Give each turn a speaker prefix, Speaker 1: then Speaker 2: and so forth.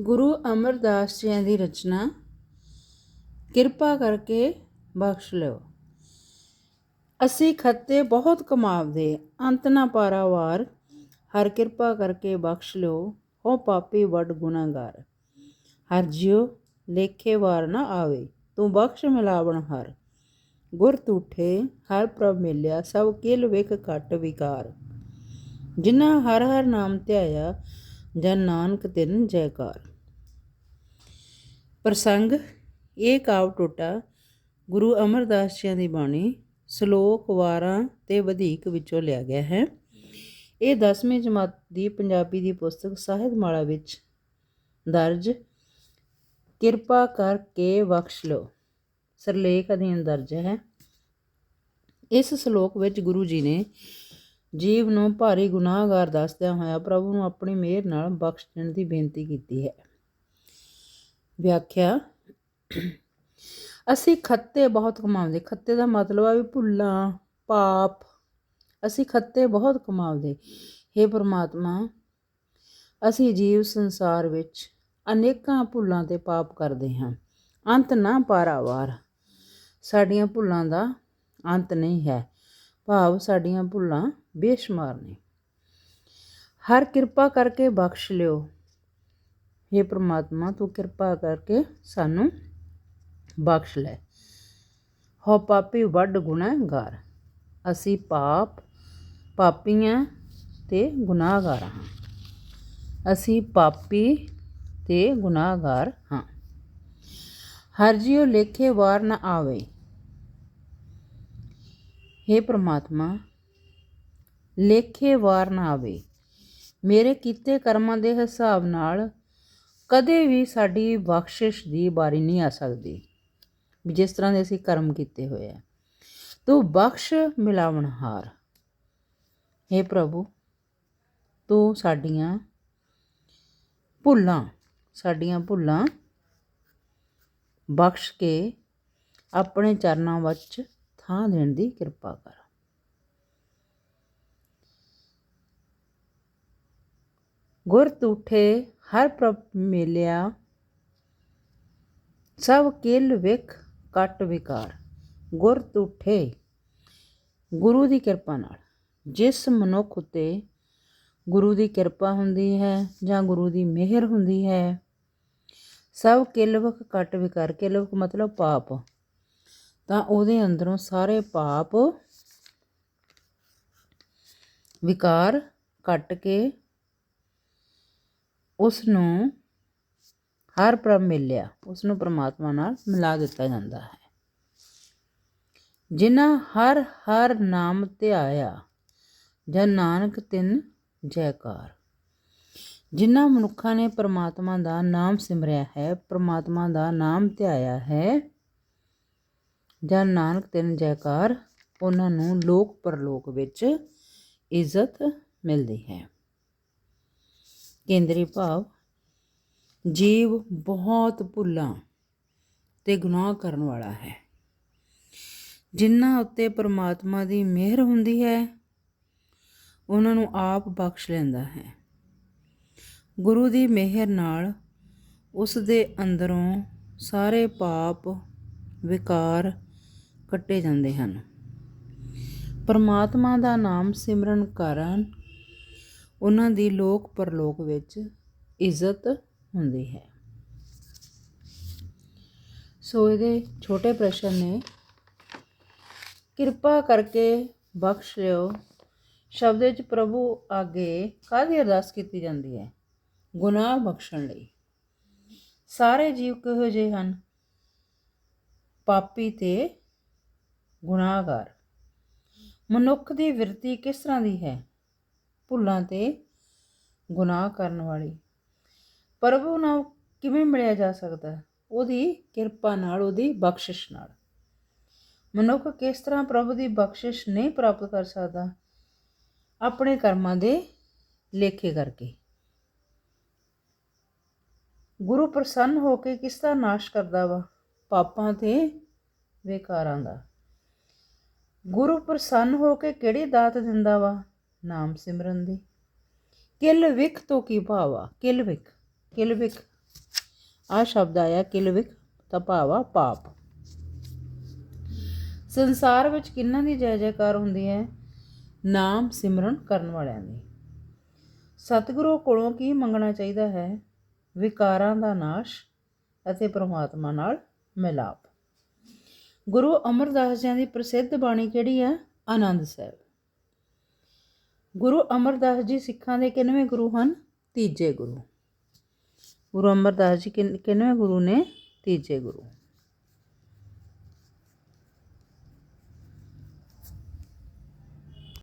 Speaker 1: ਗੁਰੂ ਅਮਰਦਾਸ ਜੀ ਦੀ ਰਚਨਾ। ਕਿਰਪਾ ਕਰਕੇ ਬਖਸ਼ ਲਿਓ। ਅਸੀਂ ਖੱਤੇ ਬਹੁਤ ਕਮਾਵਦੇ, ਅੰਤ ਨਾ ਪਾਰਾਵਾਰ। ਹਰ ਕਿਰਪਾ ਕਰਕੇ ਬਖਸ਼ ਲਿਓ, ਹੋ ਪਾਪੀ ਵੱਡ ਗੁਨਾਹਗਾਰ। ਹਰ ਜਿਉ ਲੇਖੇ ਵਾਰ ਨਾ ਆਵੇ, ਤੂੰ ਬਖਸ਼ ਮਿਲਾਵਣ ਹਰ। ਗੁਰ ਤੂਠੇ ਹਰ ਪ੍ਰਭ ਮਿਲਿਆ, ਸਭ ਕਿਲ ਵੇਖ ਘਟ ਵਿਕਾਰ। ਜਿਨ੍ਹਾਂ ਹਰ ਹਰ ਨਾਮ ਧਿਆਇਆ ਜਨ ਨਾਨਕ ਤਿਨ ਜੈਕਾਰ। ਪ੍ਰਸੰਗ, ਇਹ ਕਾਵ ਟੋਟਾ ਗੁਰੂ ਅਮਰਦਾਸ ਜੀਆਂ ਦੀ ਬਾਣੀ ਸ਼ਲੋਕ ਵਾਰਾਂ ਤੇ ਵਧੇਕ ਵਿੱਚੋਂ ਲਿਆ ਗਿਆ ਹੈ। ਇਹ 10ਵੀਂ ਜਮਾਤ ਦੀ ਪੰਜਾਬੀ ਦੀ ਪੁਸਤਕ ਸਾਹਿਤ ਮਾਲਾ ਵਿੱਚ ਦਰਜ। ਕਿਰਪਾ ਕਰਕੇ ਬਖਸ਼ ਲਓ। ਸਰਲੇਖ ਅਧੀਨ ਦਰਜ ਹੈ। ਇਸ ਸ਼ਲੋਕ ਵਿੱਚ ਗੁਰੂ ਜੀ ਨੇ ਜੀਵ ਨੂੰ ਭਾਰੀ ਗੁਨਾਹਗਾਰ ਦੱਸਦਿਆਂ ਹੋਇਆ ਪ੍ਰਭੂ ਨੂੰ ਆਪਣੀ ਮਿਹਰ ਨਾਲ ਬਖਸ਼ ਦੇਣ ਦੀ ਬੇਨਤੀ ਕੀਤੀ ਹੈ। ਵਿਆਖਿਆ, ਅਸੀਂ ਖੱਤੇ ਬਹੁਤ ਕਮਾਉਂਦੇ। ਖੱਤੇ ਦਾ ਮਤਲਬ ਆ ਵੀ ਭੁੱਲਾਂ, ਪਾਪ। ਅਸੀਂ ਖੱਤੇ ਬਹੁਤ ਕਮਾਉਂਦੇ। हे ਪ੍ਰਮਾਤਮਾ, ਅਸੀਂ ਜੀਵ ਸੰਸਾਰ ਵਿੱਚ ਅਨੇਕਾਂ ਭੁੱਲਾਂ ਤੇ ਪਾਪ ਕਰਦੇ ਹਾਂ। ਅੰਤ ਨਾ ਪਾਰਾਵਾਰ ਸਾਡੀਆਂ ਭੁੱਲਾਂ ਦਾ ਅੰਤ ਨਹੀਂ ਹੈ। ਭਾਵ ਸਾਡੀਆਂ ਭੁੱਲਾਂ ਬੇਸ਼ੁਮਾਰ ਨੇ ਹਰ ਕਿਰਪਾ ਕਰਕੇ ਬਖਸ਼ ਲਿਓ। हे ਪ੍ਰਮਾਤਮਾ, ਤੂੰ ਕਿਰਪਾ ਕਰਕੇ ਸਾਨੂੰ ਬਖਸ਼ ਲੈ। ਹੋ ਪਾਪੀ ਵੱਡ ਗੁਨਾਹਗਾਰ ਅਸੀਂ ਪਾਪ ਪਾਪੀਆਂ ਤੇ ਗੁਨਾਹਗਾਰ ਹਾਂ। ਅਸੀਂ ਪਾਪੀ ਤੇ ਗੁਨਾਹਗਾਰ ਹਾਂ। ਹਰ ਜਿਉ ਲੇਖੇ ਵਾਰ ਨਾ ਆਵੇ। हे ਪ੍ਰਮਾਤਮਾ ਲੇਖੇ ਵਾਰ ਨਾ ਆਵੇ। ਮੇਰੇ ਕੀਤੇ ਕਰਮਾਂ ਦੇ ਹਿਸਾਬ ਨਾਲ ਕਦੇ ਵੀ ਸਾਡੀ ਬਖਸ਼ਿਸ਼ ਦੀ ਬਾਰੀ ਨਹੀਂ ਆ ਸਕਦੀ, ਵੀ ਜਿਸ ਤਰ੍ਹਾਂ ਦੇ ਅਸੀਂ ਕਰਮ ਕੀਤੇ ਹੋਏ ਆ। ਤੂੰ ਬਖਸ਼ ਮਿਲਾਵਣਹਾਰ हे ਪ੍ਰਭੂ, ਤੂੰ ਸਾਡੀਆਂ ਭੁੱਲਾਂ ਸਾਡੀਆਂ ਭੁੱਲਾਂ ਬਖਸ਼ ਕੇ ਆਪਣੇ ਚਰਨਾਂ ਵਿੱਚ ਥਾਂ ਦੇਣ ਦੀ ਕਿਰਪਾ ਕਰ। ਗੁਰ ਤੂਠੇ ਹਰ ਪ੍ਰਭ ਮੇਲਿਆ, ਸਭ ਕਿਲ ਵਿਖ ਕਟ ਵਿਕਾਰ। ਗੁਰ ਤੂਠੇ, ਗੁਰੂ ਦੀ ਕਿਰਪਾ ਨਾਲ। ਜਿਸ ਮਨੁੱਖ ਉਤੇ ਗੁਰੂ ਦੀ ਕਿਰਪਾ ਹੁੰਦੀ ਹੈ ਜਾਂ ਗੁਰੂ ਦੀ ਮਿਹਰ ਹੁੰਦੀ ਹੈ, ਸਭ ਕਿਲਵਕ ਕਟ ਵਿਕਾਰ। ਕਿਲਵਕ ਮਤਲਬ ਪਾਪ। ਤਾਂ ਉਹਦੇ ਅੰਦਰੋਂ ਸਾਰੇ ਪਾਪ ਵਿਕਾਰ ਕੱਟ ਕੇ ਉਸ ਨੂੰ ਹਰ ਪ੍ਰਭ ਮਿਲਿਆ ਉਸ ਨੂੰ ਪ੍ਰਮਾਤਮਾ ਨਾਲ ਮਿਲਾ ਦਿੱਤਾ ਜਾਂਦਾ ਹੈ। ਜਿਨ੍ਹਾਂ ਹਰ ਹਰ ਨਾਮ ਧਿਆਇਆ ਜਨ ਨਾਨਕ ਤਿੰਨ ਜੈਕਾਰ। ਜਿਨ੍ਹਾਂ ਮਨੁੱਖਾਂ ਨੇ ਪਰਮਾਤਮਾ ਦਾ ਨਾਮ ਸਿਮਰਿਆ ਹੈ, ਪਰਮਾਤਮਾ ਦਾ ਨਾਮ ਧਿਆਇਆ ਹੈ, ਜਨ ਨਾਨਕ ਤਿੰਨ ਜੈਕਾਰ, ਉਹਨਾਂ ਨੂੰ ਲੋਕ ਪਰਲੋਕ ਵਿੱਚ ਇੱਜ਼ਤ ਮਿਲਦੀ ਹੈ। ਕੇਂਦਰੀ ਭਾਵ, ਜੀਵ ਬਹੁਤ ਭੁੱਲਾਂ ਤੇ ਗੁਨਾਹ ਕਰਨ ਵਾਲਾ ਹੈ। ਜਿਨ੍ਹਾਂ ਉੱਤੇ ਪਰਮਾਤਮਾ ਦੀ ਮਿਹਰ ਹੁੰਦੀ ਹੈ, ਉਹਨਾਂ ਨੂੰ ਆਪ ਬਖਸ਼ ਲੈਂਦਾ ਹੈ। ਗੁਰੂ ਦੀ ਮਿਹਰ ਨਾਲ ਉਸ ਦੇ ਅੰਦਰੋਂ ਸਾਰੇ ਪਾਪ ਵਿਕਾਰ ਕੱਟੇ ਜਾਂਦੇ ਹਨ। ਪਰਮਾਤਮਾ ਦਾ ਨਾਮ ਸਿਮਰਨ ਕਰਨ ਉਹਨਾਂ ਦੀ ਲੋਕ ਪਰਲੋਕ ਵਿੱਚ ਇੱਜ਼ਤ ਹੁੰਦੀ ਹੈ। ਸੋ ਇਹਦੇ ਛੋਟੇ ਪ੍ਰਸ਼ਨ ਨੇ, ਕਿਰਪਾ ਕਰਕੇ ਬਖਸ਼ ਲਿਓ ਸ਼ਬਦ ਵਿੱਚ ਪ੍ਰਭੂ ਅੱਗੇ ਕਾਹਦੀ ਅਰਦਾਸ ਕੀਤੀ ਜਾਂਦੀ ਹੈ? ਗੁਨਾਹ ਬਖਸ਼ਣ ਲਈ। ਸਾਰੇ ਜੀਵ ਕਿਹੋ ਜਿਹੇ ਹਨ? ਪਾਪੀ ਤੇ ਗੁਨਾਹਗਾਰ। ਮਨੁੱਖ ਦੀ ਵਿਰਤੀ ਕਿਸ ਤਰ੍ਹਾਂ ਦੀ ਹੈ? ਭੁੱਲਾਂ ਤੇ ਗੁਨਾਹ ਕਰਨ ਵਾਲੀ। ਪ੍ਰਭੂ ਨਾਲ ਕਿਵੇਂ ਮਿਲਿਆ ਜਾ ਸਕਦਾ? ਉਹਦੀ ਕਿਰਪਾ ਨਾਲ, ਉਹਦੀ ਬਖਸ਼ਿਸ਼ ਨਾਲ। ਮਨੁੱਖ ਕਿਸ ਤਰ੍ਹਾਂ ਪ੍ਰਭੂ ਦੀ ਬਖਸ਼ਿਸ਼ ਨਹੀਂ ਪ੍ਰਾਪਤ ਕਰ ਸਕਦਾ? ਆਪਣੇ ਕਰਮਾਂ ਦੇ ਲੇਖੇ ਕਰਕੇ। ਗੁਰੂ ਪ੍ਰਸੰਨ ਹੋ ਕੇ ਕਿਸ ਦਾ ਨਾਸ਼ ਕਰਦਾ ਵਾ? ਪਾਪਾਂ ਤੇ ਵਿਕਾਰਾਂ ਦਾ। ਗੁਰੂ ਪ੍ਰਸੰਨ ਹੋ ਕੇ ਕਿਹੜੀ ਦਾਤ ਦਿੰਦਾ ਵਾ? ਨਾਮ ਸਿਮਰਨ ਦੀ। ਕਿਲ ਵਿਖ ਤੋਂ ਕੀ ਭਾਵਾ? ਕਿਲ ਵਿਖ ਕਿਲ ਵਿਖ। ਆ ਸ਼ਬਦ ਆਇਆ, ਕਿੱਲ ਵਿਖ ਤਾਂ ਭਾਵਾ ਪਾਪ। ਸੰਸਾਰ ਵਿੱਚ ਕਿੰਨਾਂ ਦੀ ਜੈ ਜੈਕਾਰ ਹੁੰਦੀ ਹੈ? ਨਾਮ ਸਿਮਰਨ ਕਰਨ ਵਾਲਿਆਂ ਦੀ। ਸਤਿਗੁਰੂ ਕੋਲੋਂ ਕੀ ਮੰਗਣਾ ਚਾਹੀਦਾ ਹੈ? ਵਿਕਾਰਾਂ ਦਾ ਨਾਸ਼ ਅਤੇ ਪ੍ਰਮਾਤਮਾ ਨਾਲ ਮਿਲਾਪ। ਗੁਰੂ ਅਮਰਦਾਸ ਜੀ ਦੀ ਪ੍ਰਸਿੱਧ ਬਾਣੀ ਕਿਹੜੀ ਹੈ? ਆਨੰਦ ਸਾਹਿਬ। ਗੁਰੂ ਅਮਰਦਾਸ ਜੀ ਸਿੱਖਾਂ ਦੇ ਕਿੰਨਵੇਂ ਗੁਰੂ ਹਨ? ਤੀਜੇ ਗੁਰੂ। ਗੁਰੂ ਅਮਰਦਾਸ ਜੀ ਕਿੰਨ- ਕਿੰਨਵੇਂ ਗੁਰੂ ਨੇ? ਤੀਜੇ ਗੁਰੂ।